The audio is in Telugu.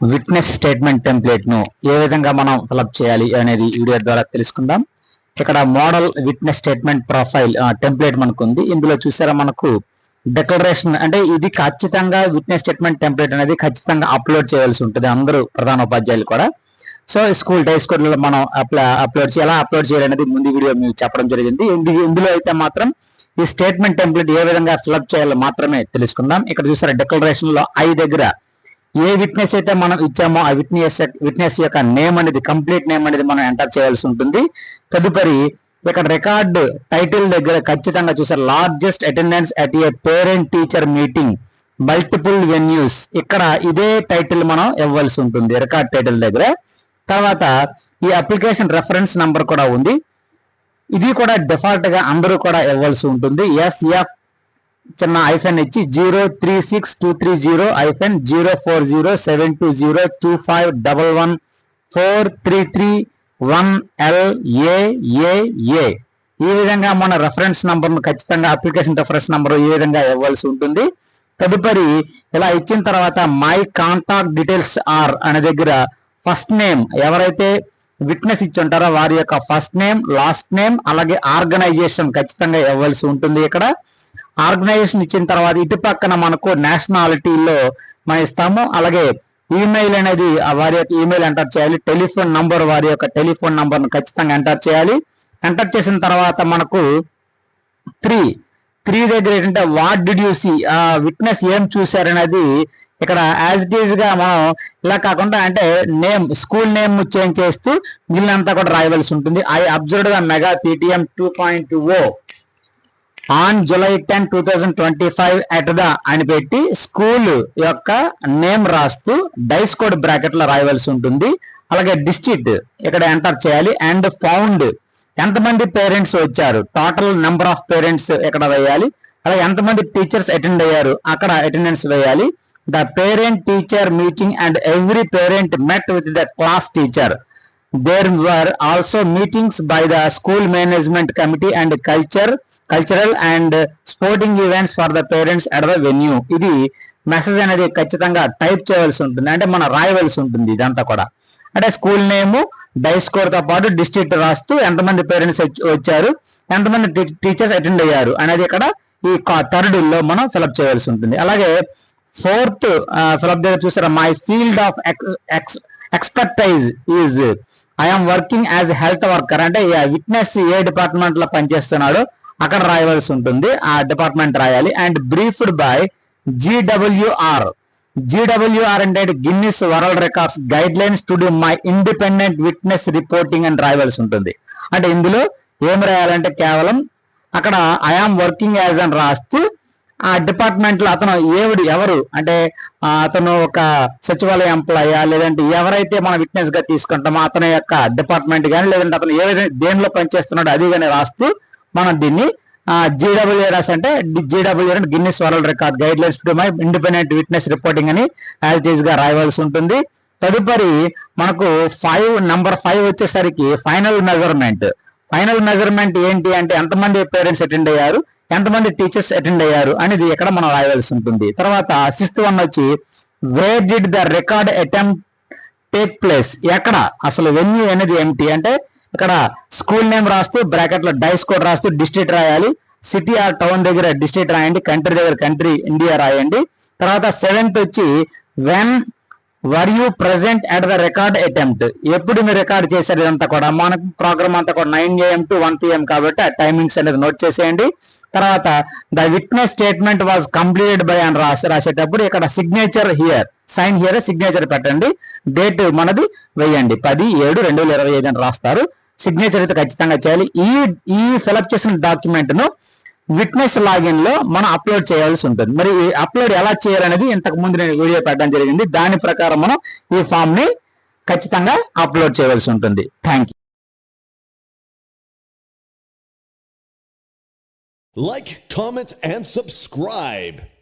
విట్నెస్ స్టేట్మెంట్ టెంప్లేట్ను ఏ విధంగా మనం ఫిలప్ చేయాలి అనేది వీడియో ద్వారా తెలుసుకుందాం. ఇక్కడ model witness statement profile template మనకు ఉంది ఇందులో చూసారా మనకు డిక్లరేషన్ అంటే ఇది ఖచ్చితంగా విట్నెస్ స్టేట్మెంట్ టెంప్లేట్ అనేది ఖచ్చితంగా అప్లోడ్ చేయాల్సి ఉంటుంది. అందరూ ప్రధాన ఉపాధ్యాయులు కూడా. సో స్కూల్ డే స్కూల్లో మనం అప్లా అప్లోడ్ చేయాలి ఎలా అప్లోడ్ చేయాలనేది ముందు వీడియో మీకు చెప్పడం జరిగింది. ఇందులో అయితే మాత్రం ఈ స్టేట్మెంట్ టెంప్లెట్ ఏ విధంగా ఫిలప్ చేయాలో మాత్రమే తెలుసుకుందాం. ఇక్కడ చూసారా డిక్లరేషన్లో ఐ దగ్గర ఏ విట్నెస్ అయితే మనం ఇచ్చామో ఆ విట్నెస్ విట్నెస్ యొక్క నేమ్ అనేది కంప్లీట్ నేమ్ అనేది మనం ఎంటర్ చేయాల్సి ఉంటుంది. తదుపరి ఇక్కడ రికార్డ్ టైటిల్ దగ్గర ఖచ్చితంగా చూసారు. Largest attendance at a parent teacher meeting multiple venues ఇక్కడ ఇదే టైటిల్ మనం ఇవ్వాల్సి ఉంటుంది రికార్డ్ టైటిల్ దగ్గర. తర్వాత ఈ అప్లికేషన్ రెఫరెన్స్ నంబర్ కూడా ఉంది. ఇది కూడా డిఫాల్ట్గా అందరూ కూడా ఇవ్వాల్సి ఉంటుంది. ఎస్ఎఫ్ చిన్న ఐఫెన్ ఇచ్చి zero three six two three zero hyphen zero four zero seven two zero two five double one four three three one L A ఈ విధంగా మన రెఫరెన్స్ నంబర్ను ఖచ్చితంగా అప్లికేషన్ రెఫరెన్స్ నంబర్ ఈ విధంగా ఇవ్వాల్సి ఉంటుంది. తదుపరి ఇలా ఇచ్చిన తర్వాత మై కాంటాక్ట్ డీటెయిల్స్ ఆర్ అనే దగ్గర ఫస్ట్ నేమ్ ఎవరైతే విట్నెస్ ఇచ్చి ఉంటారో వారి యొక్క ఫస్ట్ నేమ్ లాస్ట్ నేమ్ అలాగే ఆర్గనైజేషన్ ఖచ్చితంగా ఇవ్వాల్సి ఉంటుంది ఇక్కడ. ఆర్గనైజేషన్ ఇచ్చిన తర్వాత ఇటు పక్కన మనకు నేషనాలిటీలో మనం ఇస్తాము. అలాగే ఈమెయిల్ అనేది ఆ వారి యొక్క ఈమెయిల్ ఎంటర్ చేయాలి. టెలిఫోన్ నంబర్ వారి యొక్క టెలిఫోన్ నంబర్ను ఖచ్చితంగా ఎంటర్ చేయాలి. ఎంటర్ చేసిన తర్వాత మనకు త్రీ త్రీ దగ్గర ఏంటంటే వాట్ డిడ్ యూ సీ ఆ విట్నెస్ ఏం చూశారనేది ఇక్కడ యాజ్ ఇట్ ఈజ్గా మనం ఇలా కాకుండా అంటే నేమ్ స్కూల్ నేమ్ చేంజ్ చేస్తూ మిగిలినంతా కూడా రాయవలసి ఉంటుంది. I observe the mega PTM two point O. On July ten two thousand twenty five at the అని పెట్టి స్కూల్ యొక్క నేమ్ రాస్తూ డైస్ కోడ్ బ్రాకెట్లో రాయవలసి ఉంటుంది. అలాగే డిస్ట్రిక్ట్ ఇక్కడ ఎంటర్ చేయాలి అండ్ ఫౌండ్ ఎంతమంది పేరెంట్స్ వచ్చారు? టోటల్ నెంబర్ ఆఫ్ పేరెంట్స్ ఇక్కడ వేయాలి? అలాగే ఎంతమంది టీచర్స్ అటెండ్ అయ్యారు? అక్కడ అటెండెన్స్ వేయాలి. The parent teacher meeting and every parent met with the class teacher there were also meetings by the school management committee and culture cultural and sporting events for the parents at the venue ఇది మెసేజ్ అనేది ఖచ్చితంగా టైప్ చేయవలసి ఉంటుంది. అంటే మనం రాయవలసి ఉంటుంది ఇదంతా కూడా. అంటే స్కూల్ నేమ్ డైస్ స్కోర్తో తో పాటు డిస్ట్రిక్ట్ రాస్తూ ఎంతమంది పేరెంట్స్ వచ్చారు ఎంతమంది టీచర్స్ అటెండ్ అయ్యారు అనేది ఇక్కడ ఈ థర్డ్లో మనం ఫిలప్ చేయవలసి ఉంటుంది. అలాగే ఫోర్త్ ఫిలప్ దగ్గర చూసారా? My field of ex expertise is I'm working as health worker అంటే విట్నెస్ ఏ డిపార్ట్మెంట్లో పనిచేస్తున్నాడో అక్కడ రాయవలసి ఉంటుంది ఆ డిపార్ట్మెంట్ రాయాలి. And briefed by GWR GWR అంటే Guinness world records guidelines to do my independent witness reporting అని రాయవలసి ఉంటుంది. అంటే ఇందులో ఏం రాయాలంటే కేవలం అక్కడ ఐఆమ్ వర్కింగ్ యాజ్ అని రాస్తూ ఆ డిపార్ట్మెంట్లో అతను ఏవిడు ఎవరు? అంటే అతను ఒక సచివాలయ ఎంప్లాయా లేదంటే ఎవరైతే మనం విట్నెస్గా తీసుకుంటామో అతని యొక్క డిపార్ట్మెంట్ కానీ లేదంటే అతను ఏ విధంగా దేనిలో పనిచేస్తున్నాడో అది కానీ రాస్తూ మనం దీన్ని జీడబ్ల్యూ అంటే జీడబ్ల్యూఆర్ అంటే Guinness world record guidelines to my independent witness reporting అని యాజ్ ఇట్గా రాయవలసి ఉంటుంది. తదుపరి మనకు ఫైవ్ నంబర్ ఫైవ్ వచ్చేసరికి ఫైనల్ మెజర్మెంట్ ఫైనల్ మెజర్మెంట్ ఏంటి అంటే ఎంతమంది పేరెంట్స్ అటెండ్ అయ్యారు? ఎంతమంది టీచర్స్ అటెండ్ అయ్యారు? అనేది ఇక్కడ మనం రాయవలసి ఉంటుంది. తర్వాత సిక్స్త్ వన్ వచ్చి where did the record attempt take place ఎక్కడ? అసలు వెన్యూ అనేది ఏమిటి అంటే ఇక్కడ స్కూల్ నేమ్ రాస్తూ బ్రాకెట్లో డైస్ కోడ్ రాస్తూ డిస్ట్రిక్ట్ రాయాలి. సిటీ ఆర్ టౌన్ దగ్గర డిస్ట్రిక్ట్ రాయండి. కంట్రీ దగ్గర కంట్రీ ఇండియా రాయండి. తర్వాత సెవెంత్ వచ్చి when were you present at the record attempt ఎప్పుడు మీరు రికార్డ్ చేశారు ఇదంతా కూడా? మనకు ప్రోగ్రామ్ అంతా కూడా nine AM to one PM కాబట్టి ఆ టైమింగ్స్ అనేది నోట్ చేసేయండి. తర్వాత the witness statement was completed by అని రాసి రాసేటప్పుడు ఇక్కడ signature here sign here signature పెట్టండి. డేట్ మనది వేయండి. పది ఏడు రెండు వేల ఇరవై ఐదు అని రాస్తారు. సిగ్నేచర్ అయితే ఖచ్చితంగా చేయాలి. ఈ ఈ ఫిలప్ చేసిన డాక్యుమెంట్ను విట్నెస్ లాగిన్లో మనం అప్లోడ్ చేయాల్సి ఉంటుంది. మరి ఈ అప్లోడ్ ఎలా చేయాలనేది ఇంతకు ముందు నేను వీడియో పెట్టడం జరిగింది. దాని ప్రకారం మనం ఈ ఫామ్ని ఖచ్చితంగా అప్లోడ్ చేయవలసి ఉంటుంది. Thank you Like, comment, and subscribe.